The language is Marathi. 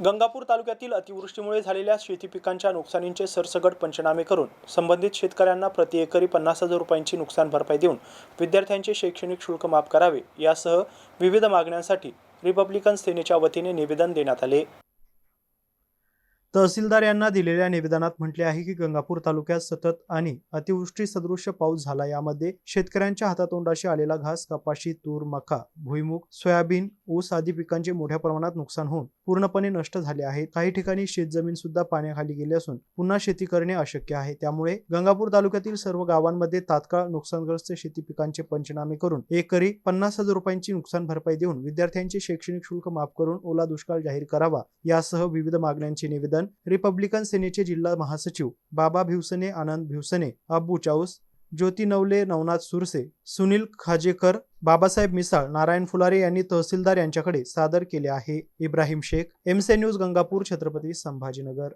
गंगापूर तालुक्यातील अतिवृष्टीमुळे झालेल्या शेती पिकांच्या नुकसानींचे सरसगट पंचनामे करून संबंधित शेतकऱ्यांना प्रति एकरी पन्नास हजार रुपयांची नुकसान भरपाई देऊन विद्यार्थ्यांचे शैक्षणिक शुल्क माफ करावे यासह विविध मागण्यांसाठी रिपब्लिकन सेनेच्या वतीने निवेदन देण्यात आले. तहसीलदार यांना दिलेल्या निवेदनात म्हटले आहे की गंगापूर तालुक्यात सतत आणि अतिवृष्टी सदृश्य पाऊस झाला. यामध्ये शेतकऱ्यांच्या हातातोंडाशी आलेला घास कपाशी तूर मका भुईमुग सोयाबीन ऊस आदी पिकांचे मोठ्या प्रमाणात नुकसान होऊन पूर्णपणे नष्ट झाले आहे. काही ठिकाणी शेतजमीन सुद्धा पाण्याखाली गेली असून पुन्हा शेती करणे अशक्य आहे. त्यामुळे गंगापूर तालुक्यातील सर्व गावांमध्ये तात्काळ नुकसानग्रस्त शेती पिकांचे पंचनामे करून एकरी पन्नास हजार रुपयांची नुकसान भरपाई देऊन विद्यार्थ्यांचे शैक्षणिक शुल्क माफ करून ओला दुष्काळ जाहीर करावा यासह विविध मागण्यांचे निवेदन रिपब्लिकन सेनेचे जिल्हा महासचिव बाबा भिवसने आनंद भिवसने अब्बू चाऊस ज्योती नवले नवनाथ सुरसे सुनील खाजेकर बाबासाहेब मिसाळ नारायण फुलारे यांनी तहसीलदार यांच्याकडे सादर केले आहे. इब्राहिम शेख एमसे न्यूज गंगापूर छत्रपती संभाजीनगर.